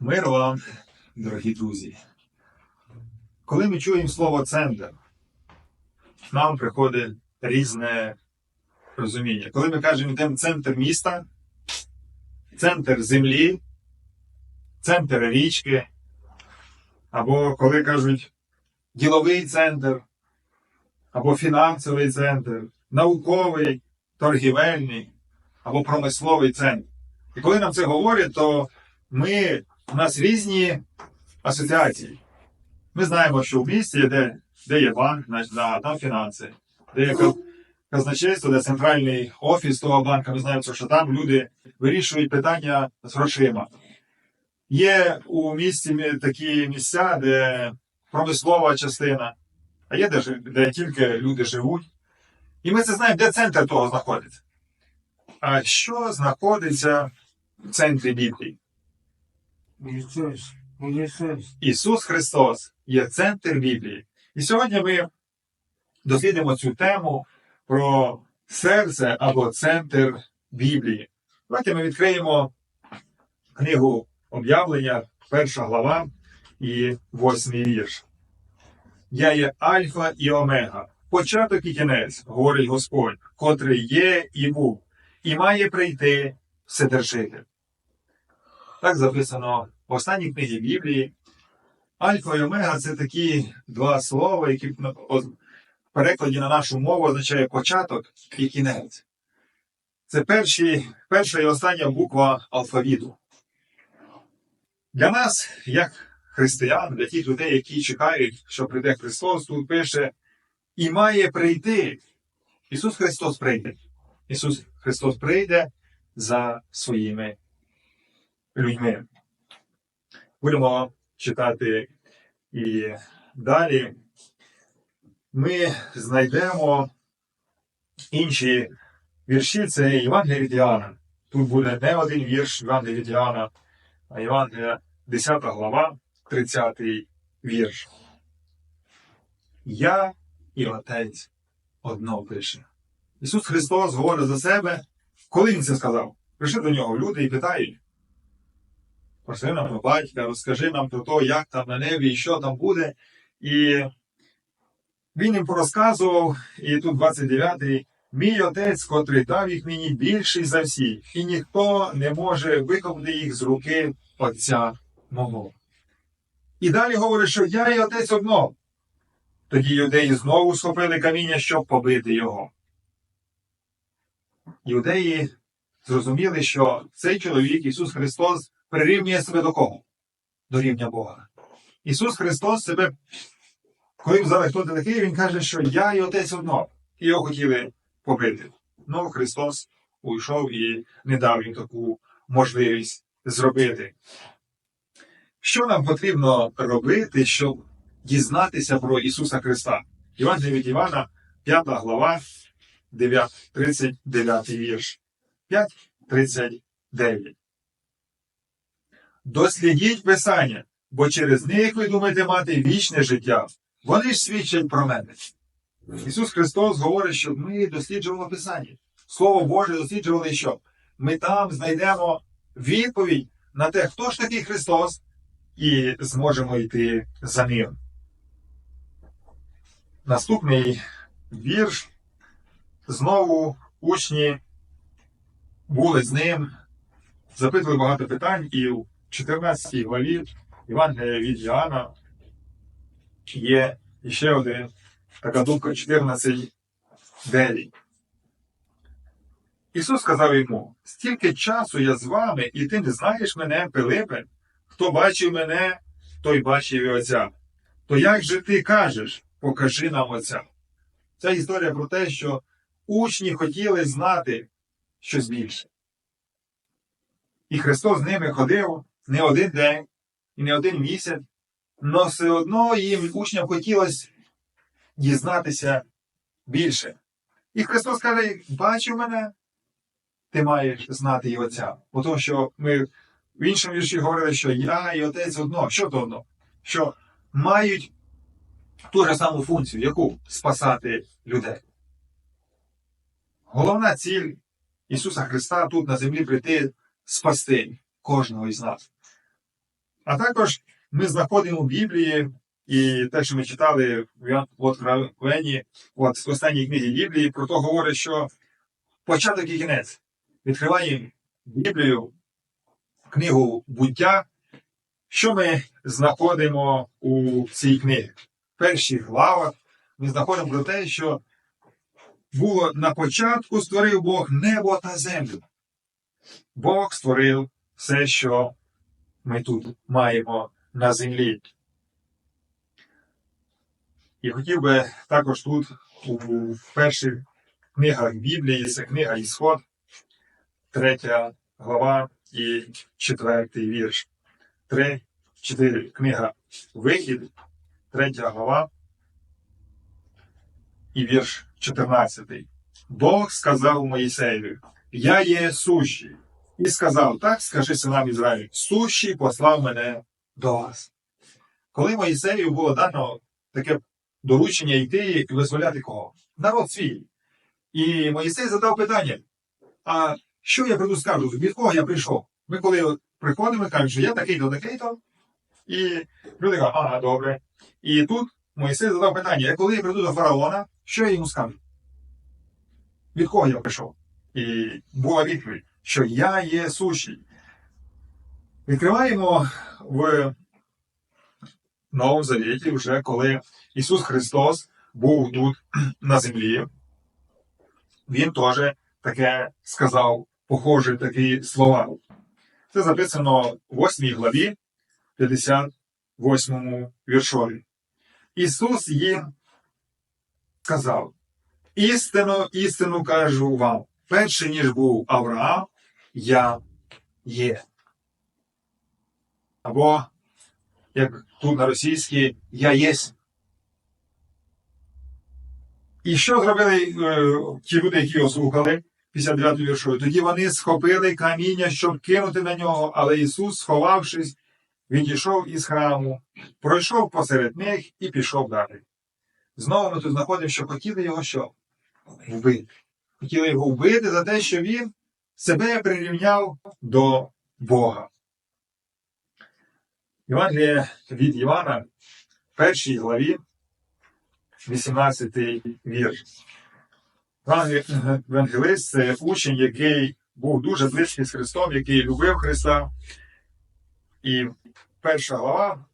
Мир вам, дорогі друзі. Коли ми чуємо слово центр, нам приходить різне розуміння. Коли ми кажемо йдемо центр міста, центр землі, центр річки, або коли кажуть діловий центр, або фінансовий центр, науковий, торгівельний, або промисловий центр. І коли нам це говорять, то ми, у нас різні асоціації. Ми знаємо, що в місті, де, де є банк, да, там фінанси, де є казначейство, де центральний офіс того банка, ми знаємо, що там люди вирішують питання з грошима. Є у місті такі місця, де промислова частина, а є де, де тільки люди живуть. І ми це знаємо, де центр того знаходиться. А що знаходиться в центрі Біблії? Ісус, Ісус, Ісус Христос є центр Біблії. І сьогодні ми дослідимо цю тему про серце або центр Біблії. Давайте ми відкриємо книгу об'явлення, перша глава і восьмий вірш. Я є Альфа і Омега, початок і кінець, говорить Господь, котрий є і був, і має прийти Вседержитель. Так записано в останній книгі Біблії. Альфа і Омега це такі два слова, які в перекладі на нашу мову означає початок і кінець. Це перші, перша і остання буква алфавіту. Для нас, як християн, для тих людей, які чекають, що прийде Христос, тут пише і має прийти. Ісус Христос прийде. Ісус Христос прийде за своїми людьми. Будемо читати і далі. Ми знайдемо інші вірші. Це Євангелія від Іоанна. Тут буде не один вірш Євангелія від Іоанна, а Євангелія 10 глава, 30 вірш. Я і Отець одно пише. Ісус Христос говорить за себе, коли Він це сказав. Прийшли до нього люди і питають. Проси нам про батька, розкажи нам про те, як там на небі і що там буде. І він їм порозказував, і тут 29-й, мій отець, котрий дав їх мені більший за всіх, і ніхто не може вихопити їх з руки отця мого. І далі говорить, що я і отець одно. Тоді юдеї знову схопили каміння, щоб побити його. Юдеї зрозуміли, що цей чоловік, Ісус Христос, прирівнює себе до кого? До рівня Бога. Ісус Христос себе, коли взяли хто такий, Він каже, що я і отець одно. І його хотіли побити. Ну, Христос уйшов і не дав їм таку можливість зробити. Що нам потрібно робити, щоб дізнатися про Ісуса Христа? Івангелія від Івана, 5 глава, 9, 39 вірш. 5.39. Дослідіть Писання, бо через них ви думаєте мати вічне життя. Вони ж свідчать про мене. Ісус Христос говорить, щоб ми досліджували Писання. Слово Боже досліджували, що ми там знайдемо відповідь на те, хто ж такий Христос, і зможемо йти за ним. Наступний вірш. Знову учні були з ним, запитували багато питань, і в 14 главі Євангелія від Іоанна є ще один така думка 14.9. Ісус сказав йому: стільки часу я з вами, і ти не знаєш мене, Пилипе, хто бачив мене, той бачив і Отця. То як же ти кажеш, покажи нам Отця? Ця історія про те, що учні хотіли знати щось більше. І Христос з ними ходив не один день і не один місяць, але все одно їм учням хотілося дізнатися більше. І Христос каже: бачив мене, ти маєш знати і Отця. Бо тому, що ми в іншому вірші говорили, що я і отець одно. Що то одно? Що мають ту ж саму функцію, яку спасати людей. Головна ціль Ісуса Христа тут на землі прийти спасти кожного із нас. А також ми знаходимо в Біблії і те, що ми читали в Откровенні, от в останній книгі Біблії, про то говорить, що початок і кінець. Відкриваємо Біблію, книгу буття. Що ми знаходимо у цій книгі? В главах ми знаходимо про те, що було на початку створив Бог небо та землю. Бог створив все, що ми тут маємо на землі. І хотів би також тут, у перших книгах Біблії, це книга Ісход, третя глава і четвертий вірш. Три, чотири. Книга Вихід, третя глава і вірш 14. Бог сказав Моїсеєві, я є сущий. І сказав, так скажи синам Ізраїлю, сущий послав мене до вас. Коли Моїсею було дано таке доручення йти і визволяти кого? Народ свій. І Моїсей задав питання: а що я прийду скажу? Від кого я прийшов? Ми коли приходимо, кажемо, що я такий-то, такий-то. І люди кажуть, ага, добре. І тут Моїсей задав питання: а коли я прийду до фараона, що я йому скажу? Від кого я прийшов? І була відповідь, що я є сущий. Відкриваємо в Новому Завіті, вже коли Ісус Христос був тут на землі. Він теж таке сказав, похожі такі слова. Це записано в 8 главі, 58 віршові. Ісус їм сказав: істину, істину кажу вам, перше, ніж був Авраам, я є. Або, як тут на російській, я єсть. І що зробили е, ті люди, які його слухали, 59 віршою? Тоді вони схопили каміння, щоб кинути на нього, але Ісус, сховавшись, відійшов із храму, пройшов посеред них і пішов далі. Знову ми тут знаходимо, що хотіли його що? Вбити. Хотіли його вбити за те, що він себе прирівняв до Бога. Євангеліє від Івана, першій главі, 18 вірш. Евангелист це учень, який був дуже близький з Христом, який любив Христа. І перша глава,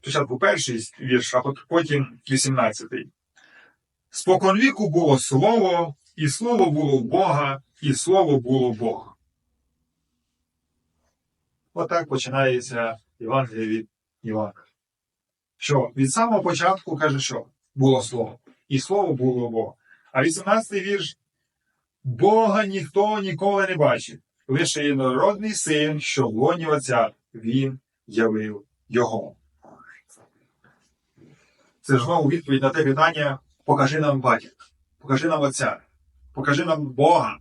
спочатку перший вірш, а потім 18. Споконвіку було слово, і слово було в Бога, і слово було Бог. Отак починається Євангеліє від Івана. Що від самого початку каже, що було слово, і слово було Бога. А 18-й вірш Бога ніхто ніколи не бачив, лише єдинородний син, що в лоні Отця, він явив його. Це ж знову відповідь на те питання: покажи нам батька, покажи нам Отця, покажи нам Бога.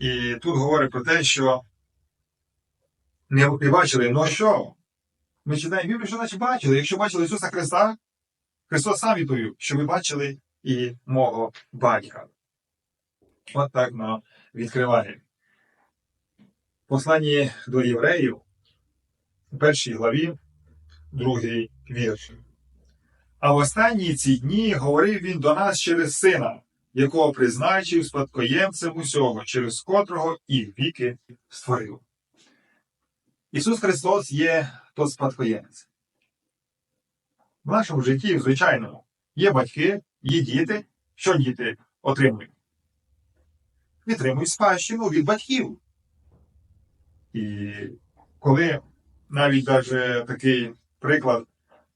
І тут говорить про те, що не, бачили, ну що? Ми читаємо Біблію, що значить бачили. Якщо бачили Ісуса Христа, Христос сам відповів, що ви бачили і мого батька. От так нам відкриває. Посланні до євреїв у першій главі, другий вірш. А в останні ці дні говорив він до нас через сина, якого призначив спадкоємцем усього, через котрого і віки створив. Ісус Христос є тот спадкоємець. В нашому житті, звичайно, є батьки, є діти. Що діти отримують? Відтримують спадщину від батьків. І коли навіть даже такий приклад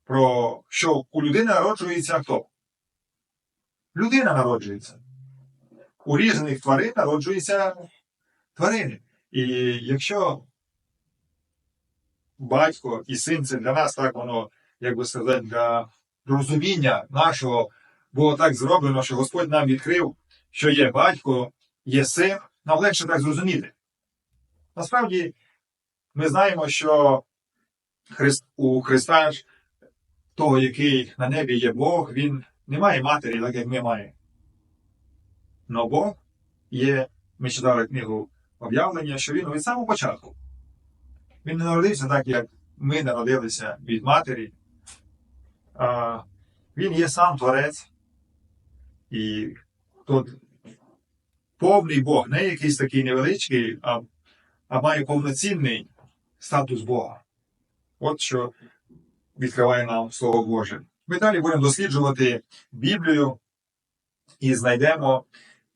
про що у людини народжується хто? Людина народжується. У різних тварин народжуються тварини. І якщо батько і син це для нас так воно, як би сказати, для розуміння нашого було так зроблено, що Господь нам відкрив, що є батько, є син, нам легше так зрозуміти. Насправді, ми знаємо, що у Христа того, який на небі є Бог, він не має матері, так як ми маємо. Но Бог є, ми читали книгу об'явлення, що він від самого початку. Він не народився так, як ми народилися від матері. А, він є сам творець. І тут повний Бог, не якийсь такий невеличкий, а, а має повноцінний статус Бога. От що відкриває нам Слово Боже. Ми далі будемо досліджувати Біблію і знайдемо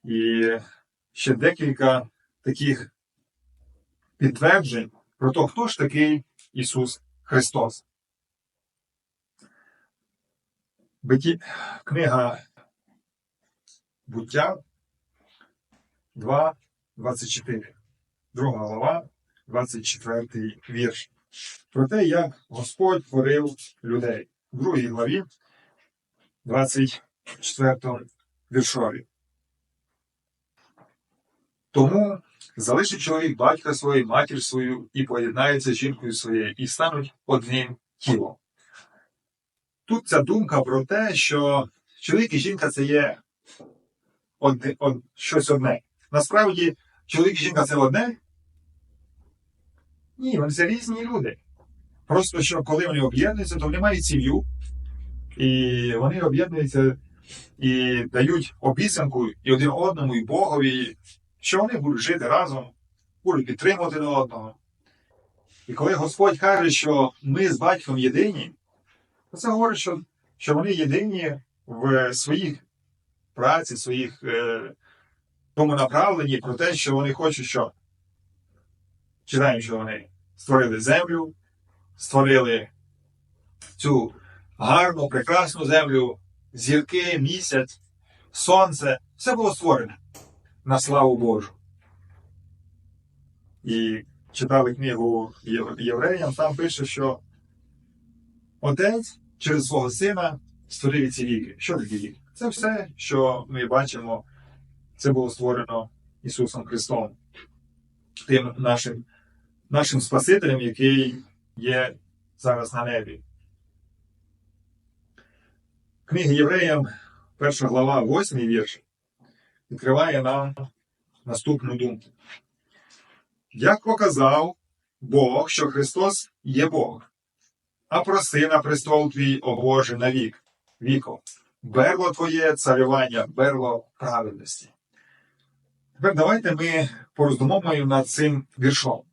і ще декілька таких підтверджень про те, хто ж такий Ісус Христос. Биті... Книга Буття 2, 24. Друга глава, 24 вірш. Про те, як Господь творив людей. В другій главі, 24 віршові. Тому залишить чоловік батька свого, і матір свою, і поєднається з жінкою своєю, і стануть одним тілом. Тут ця думка про те, що чоловік і жінка це є одне, од, щось одне. Насправді, чоловік і жінка це одне. Ні, вони це різні люди. Просто що коли вони об'єднуються, то вони мають сім'ю, і вони об'єднуються і дають обіцянку і один одному, і Богові, що вони будуть жити разом, будуть підтримувати один одного. І коли Господь каже, що ми з батьком єдині, то це говорить, що, що вони єдині в своїх праці, своїх е, тому направленні про те, що вони хочуть, що читаємо, що вони створили землю, створили цю гарну, прекрасну землю, зірки, місяць, сонце, все було створене на славу Божу. І читали книгу Євреям, там пише, що Отець через свого сина створив ці віки. Що такі віки? Це все, що ми бачимо, це було створено Ісусом Христом, тим нашим, нашим Спасителем, який є зараз на небі. Книга Євреям, перша глава, восьмий вірш, відкриває нам наступну думку. Як показав Бог, що Христос є Бог, а про сина престол твій, о Боже, навік, віко, берло твоє царювання, берло праведності. Тепер давайте ми пороздумовуємо над цим віршом.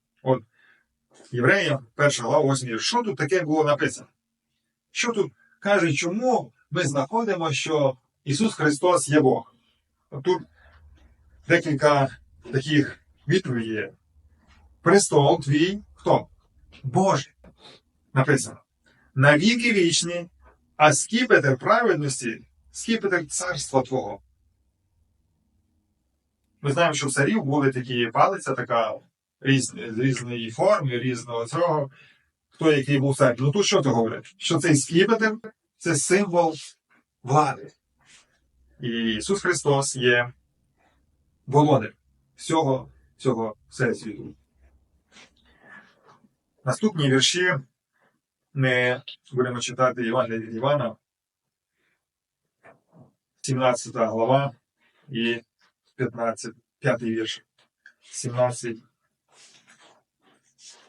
Євреям, перша глава, 8 вірш. Що тут таке було написано? Що тут каже, чому ми знаходимо, що Ісус Христос є Бог? Тут декілька таких відповідей. Престол твій хто? Божий. Написано. Навіки вічні, а скіпетр праведності, скіпетр царства Твого. Ми знаємо, що в царів були такі палиця, така різ, з різної форми, різного цього. Хто який був цар. Ну тут що ти говорить? Що цей скіпетр це символ влади. І Ісус Христос є володар всього цього всесвіту. Наступні вірші ми будемо читати Івана від Івана, 17 глава і 15, 5 вірш. 17,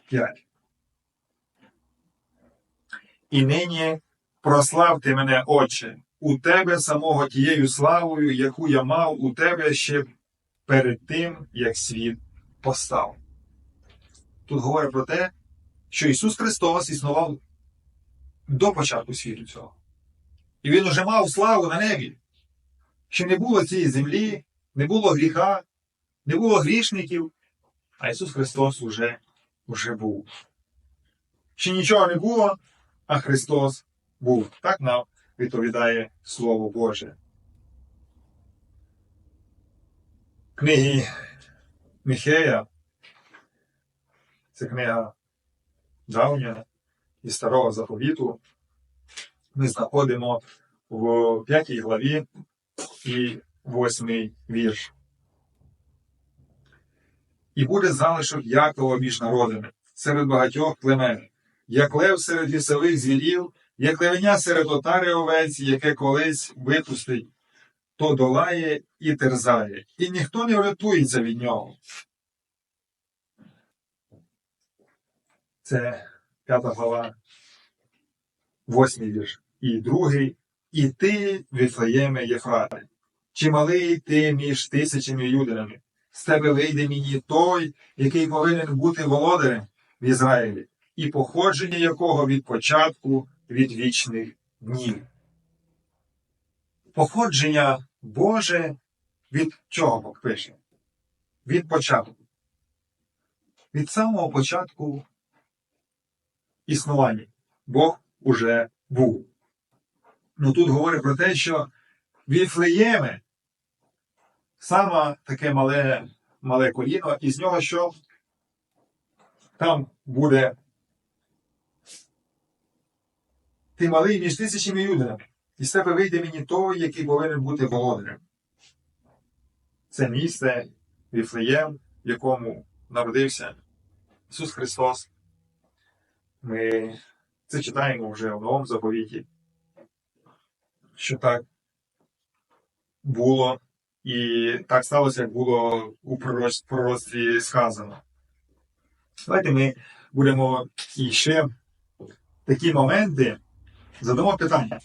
5. І нині прославте мене, Отче, у тебе самого тією славою, яку я мав у тебе ще перед тим, як світ постав. Тут говорить про те, що Ісус Христос існував до початку світу цього. І Він уже мав славу на небі. Ще не було цієї землі, не було гріха, не було грішників, а Ісус Христос уже, уже був. Ще нічого не було, а Христос був. Так нам відповідає Слово Боже. Книги Міхея, це книга давня і старого заповіту, ми знаходимо в п'ятій главі і восьмий вірш. І буде залишок Якова між народами серед багатьох племен, як лев серед лісових звірів, як левеня серед отари овець, яке колись випустить, то долає і терзає, і ніхто не врятується від нього. Це 5 глава, 8 вірш. І другий, і ти, Віфлеєме Єфрати, чи малий ти між тисячами юдинами, з тебе вийде мені той, який повинен бути володарем в Ізраїлі, і походження якого від початку від вічних днів. Походження Боже від чого Бог пише? Від початку. Від самого початку існування Бог уже був. Ну тут говорить про те, що Віфлеєме саме таке мале, мале коліно, і з нього що там буде ти малий між тисячами юдинами, і з тебе вийде мені той, який повинен бути володарем. Це місце Віфлеєм, в якому народився Ісус Христос. Ми це читаємо вже в новому заповіті, що так було, і так сталося, як було у пророцтві сказано. Давайте ми будемо і ще такі моменти задамо питання,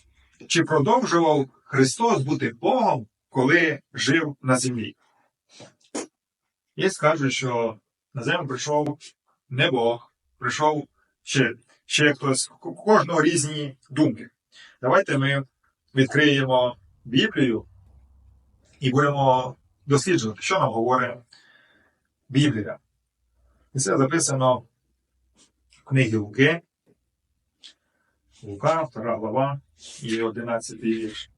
чи продовжував Христос бути Богом, коли жив на землі? Є скажуть, що на землю прийшов не Бог, прийшов ще, ще хтось, кожного різні думки. Давайте ми відкриємо Біблію і будемо досліджувати, що нам говорить Біблія. І це записано в книгі Луки, Лука, 2 глава і 11 вірш.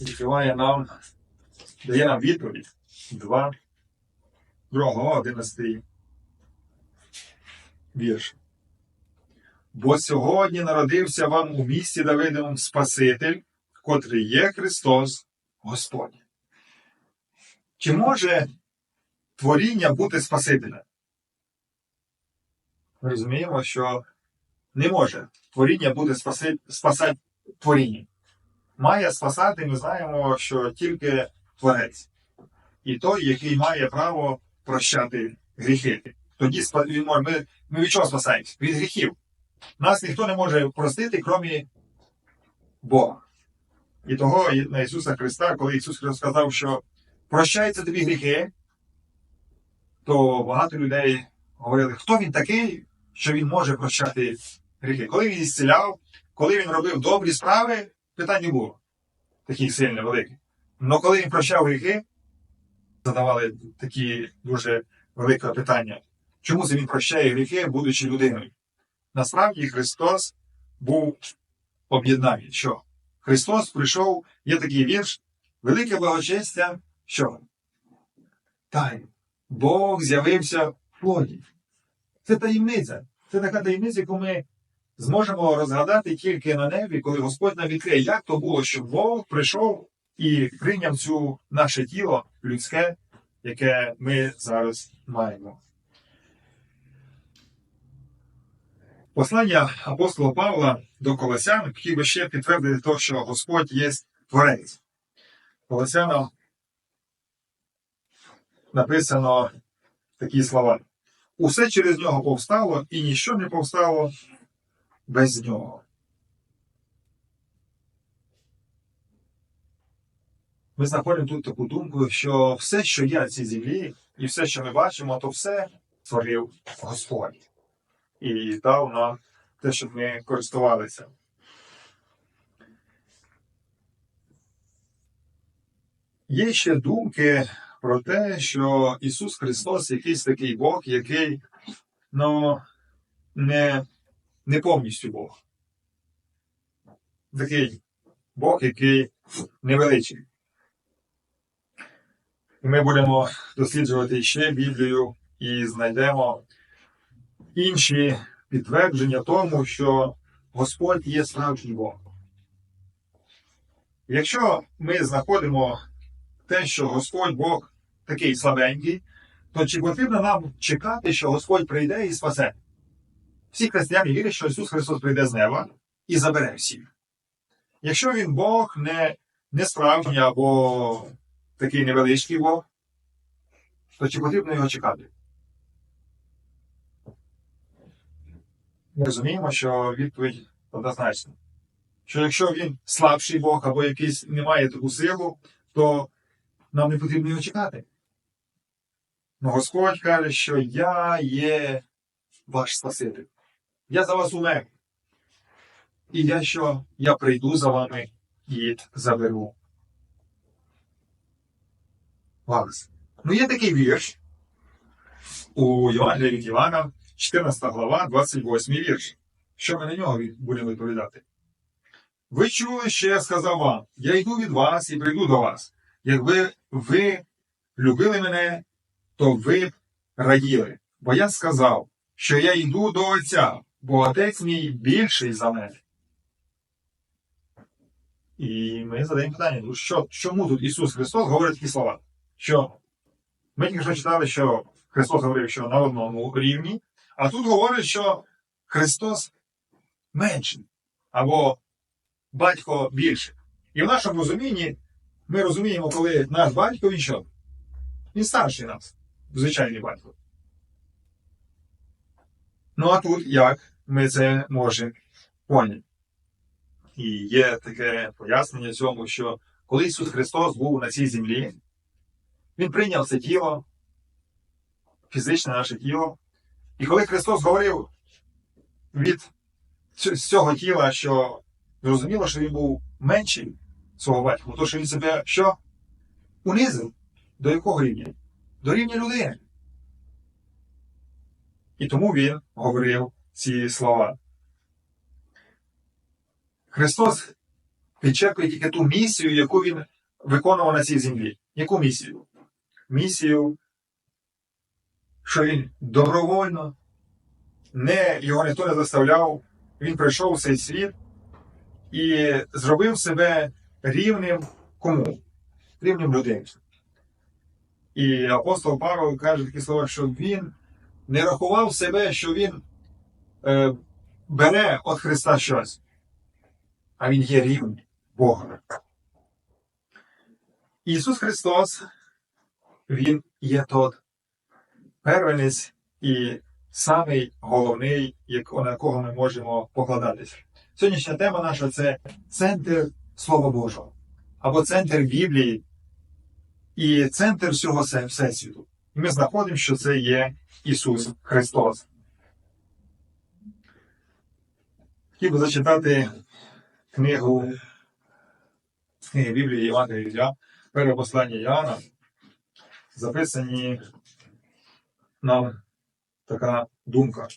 Відкриває нам, дає нам відповідь 2, 2 глава, 11 вірш. Бо сьогодні народився вам у місті Давидовому Спаситель, котрий є Христос Господь. Чи може творіння бути Спасителем? Ми розуміємо, що не може творіння бути спаси, спасати творіння. Має спасати, ми знаємо, що тільки творець. І той, який має право прощати гріхи. Тоді ми, ми від чого спасаємось? Від гріхів. Нас ніхто не може простити, крім Бога. І того на Ісуса Христа, коли Ісус Христос сказав, що прощаються тобі гріхи, то багато людей говорили, хто він такий, що він може прощати гріхи. Коли він ісціляв, коли він робив добрі справи, питань не було таких сильно великих. Але коли він прощав гріхи, задавали такі дуже велике питання. Чому це він прощає гріхи, будучи людиною? Насправді Христос був об'єднанням. Що? Христос прийшов, є такий вірш, велике благочестя, що? Тай. Бог з'явився в плоді. Це таємниця. Це така таємниця, яку ми зможемо розгадати тільки на небі, коли Господь нам відкриє, як то було, що Бог прийшов і прийняв цю наше тіло людське, яке ми зараз маємо. Послання апостола Павла до Колосян хотів би ще підтвердити те, що Господь є творець. Колосянам написано такі слова. Усе через нього повстало, і ніщо не повстало без нього. Ми знаходимо тут таку думку, що все, що є на цій землі, і все, що ми бачимо, то все створив Господь. І дав нам те, щоб ми користувалися. Є ще думки про те, що Ісус Христос якийсь такий Бог, який ну, не, не повністю Бог. Такий Бог, який невеличкий. І ми будемо досліджувати ще Біблію і знайдемо інші підтвердження тому, що Господь є справжній Бог. Якщо ми знаходимо те, що Господь Бог такий слабенький, то чи потрібно нам чекати, що Господь прийде і спасе? Всі християни вірять, що Ісус Христос прийде з неба і забере всіх. Якщо Він Бог не, не справжній або такий невеличкий Бог, то чи потрібно його чекати? Ми розуміємо, що відповідь однозначна. Що якщо він слабший Бог або якийсь не має таку силу, то нам не потрібно його чекати. Но Господь каже, що я є ваш Спаситель. Я за вас умер. І я що? Я прийду за вами і заберу вас. Ну, є такий вірш у Євангелії від Івана, 14 глава, 28 вірш. Що ми на нього будемо відповідати? Ви чули, що я сказав вам: я йду від вас і прийду до вас. Якби ви любили мене, то ви б раділи. Бо я сказав, що я йду до Отця, бо Отець мій більший за мене. І ми задаємо питання: ну що, чому тут Ісус Христос говорить такі слова? Що ми тільки що читали, що Христос говорив, що на одному рівні, а тут говорить, що Христос менший або батько більше. І в нашому розумінні ми розуміємо, коли наш батько він що? Він старший нас, звичайний батько. Ну а тут як ми це можемо поняти? І є таке пояснення цьому, що коли Ісус Христос був на цій землі, Він прийняв це тіло, фізичне наше тіло. І коли Христос говорив від цього тіла, що зрозуміло, що він був менший свого батька, то що він себе що? Унизив. До якого рівня? До рівня людини. І тому він говорив ці слова. Христос підчеркує тільки ту місію, яку він виконував на цій землі. Яку місію? Місію, що він добровольно, не, його ніхто не заставляв, він прийшов в цей світ і зробив себе рівним кому? Рівним людині. І апостол Павло каже такі слова, що він не рахував себе, що він е, бере від Христа щось, а він є рівний Бога. Ісус Христос, Він є тот первенець і самий головний, як- на кого ми можемо покладатися. Сьогоднішня тема наша це центр Слова Божого або центр Біблії і центр всього Всесвіту. І ми знаходимо, що це є Ісус Христос. Хотів би зачитати книгу з Біблії від Ілля, перше Іоанна, записані нам така думка.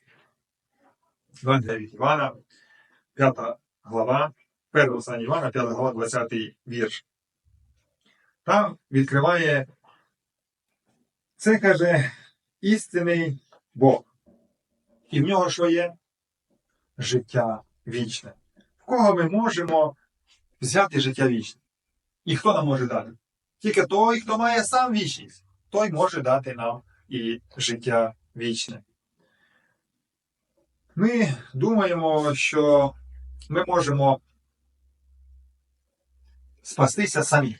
Євангелія від Івана, 5 глава, перше послання Івана, 5 глава, 20 вірш. Там відкриває це каже істинний Бог. І в нього що є? Життя вічне. В кого ми можемо взяти життя вічне? І хто нам може дати? Тільки той, хто має сам вічність, той може дати нам і життя вічне. Ми думаємо, що ми можемо спастися самі.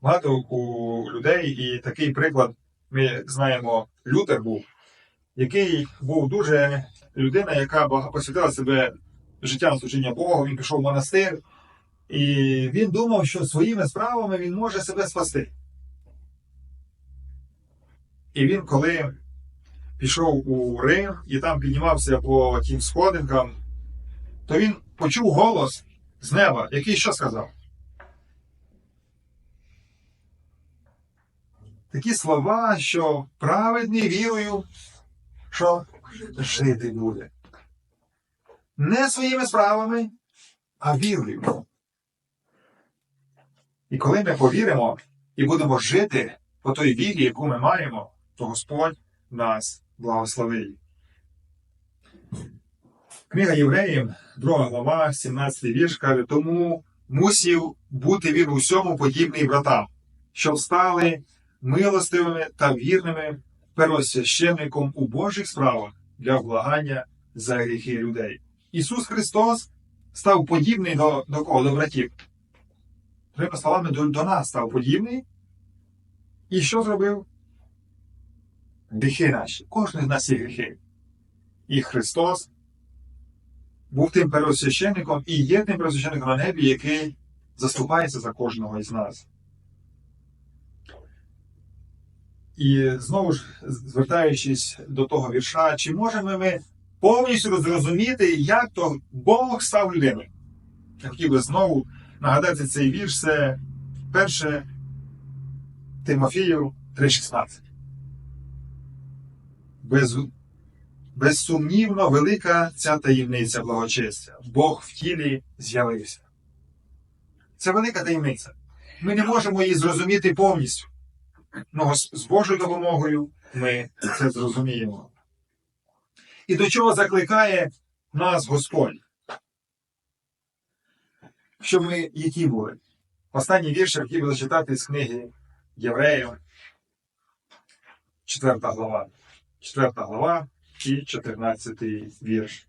Багато у людей, і такий приклад ми знаємо, Лютер був, який був дуже людина, яка посвятила себе життя на служіння Богу, він пішов в монастир, і він думав, що своїми справами він може себе спасти. І він, коли пішов у Рим і там піднімався по тим сходинкам, то він почув голос з неба, який що сказав? Такі слова, що праведний вірою, що жити буде. Не своїми справами, а вірою. І коли ми повіримо і будемо жити по той вірі, яку ми маємо, то Господь нас благословить. Книга Євреїв, 2 глава, 17 вірш каже, тому мусів бути він усьому подібний братам, що стали милостивими та вірними первосвященником у Божих справах для влагання за гріхи людей. Ісус Христос став подібний до, до кого? До братів. Другими словами, до, до нас став подібний. І що зробив? Гріхи наші. Кожен з нас є гріхи. І Христос був тим первосвященником і є тим первосвященником на небі, який заступається за кожного із нас. І знову ж, звертаючись до того вірша, чи можемо ми повністю зрозуміти, як то Бог став людиною? Я хотів би знову нагадати цей вірш, це перше Тимофію 3,16. Без, безсумнівно велика ця таємниця благочестя. Бог в тілі з'явився. Це велика таємниця. Ми не можемо її зрозуміти повністю. Ну, з Божою допомогою ми це зрозуміємо. І до чого закликає нас Господь? Щоб ми які були? Останній вірш я хотів би зачитати з книги Євреїв, 4 глава. 4 глава і 14 вірш.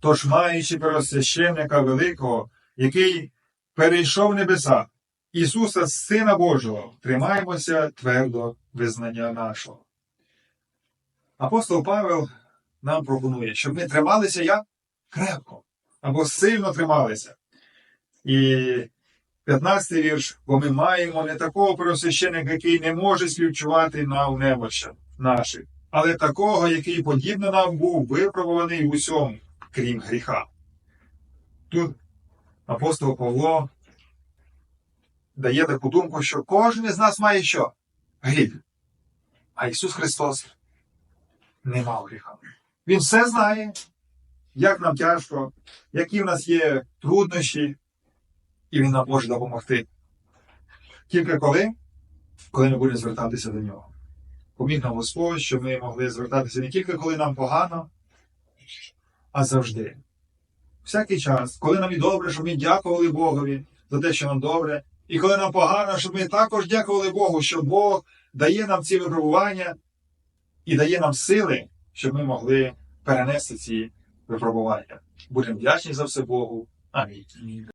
Тож, маючи первосвященника великого, який перейшов небеса, Ісуса, Сина Божого, тримаємося твердо визнання нашого. Апостол Павел нам пропонує, щоб ми трималися як крепко або сильно трималися. І 15 вірш, бо ми маємо не такого первосвященника, який не може співчувати нам немощах наших, але такого, який подібно нам був випробуваний в усьому, крім гріха. Тут апостол Павло дає таку думку, що кожен із нас має що? Гріх. А Ісус Христос не мав гріха. Він все знає, як нам тяжко, які в нас є труднощі, і Він нам може допомогти. Тільки коли? Коли ми будемо звертатися до нього. Поміг нам Господь, щоб ми могли звертатися не тільки коли нам погано, а завжди. Всякий час, коли нам і добре, щоб ми дякували Богові за те, що нам добре, і коли нам погано, щоб ми також дякували Богу, що Бог дає нам ці випробування і дає нам сили, щоб ми могли перенести ці випробування. Будемо вдячні за все Богу. Амінь.